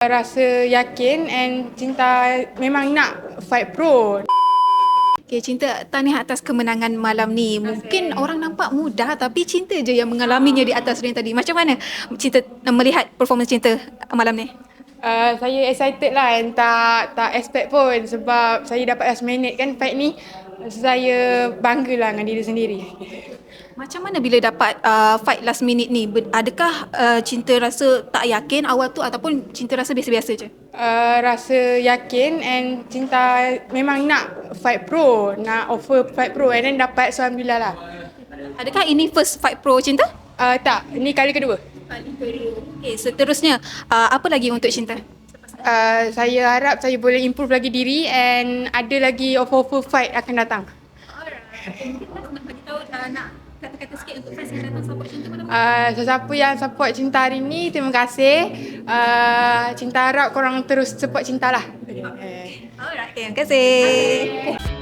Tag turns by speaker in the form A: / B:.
A: Rasa yakin and cinta memang nak fight pro.
B: Okay, cinta tahniah atas kemenangan malam ni. Mungkin orang nampak mudah tapi cinta je yang mengalaminya di atas ring tadi. Macam mana cinta melihat performance cinta malam ni?
A: Uh, saya excited lah and tak tak expect pun sebab saya dapat last minute kan fight ni. Saya bangga lah dengan diri sendiri.
B: Macam mana bila dapat uh, fight last minute ni? Adakah uh, cinta rasa tak yakin awal tu ataupun cinta rasa biasa-biasa je?
A: Uh, rasa yakin and cinta memang nak fight pro, nak offer fight pro and then dapat so Alhamdulillah lah.
B: Adakah ini first fight pro cinta?
A: Uh, tak, ni kali kedua.
B: Okay, seterusnya uh, apa lagi untuk cinta?
A: Uh, saya harap saya boleh improve lagi diri and ada lagi offer-offer fight akan datang.
B: nak bagi tahu uh, nak kata-kata sikit untuk fans yang datang support cinta
A: Uh, sesiapa yang support cinta hari ni, terima kasih. Uh, cinta harap korang terus support cinta lah.
B: Alright, terima kasih.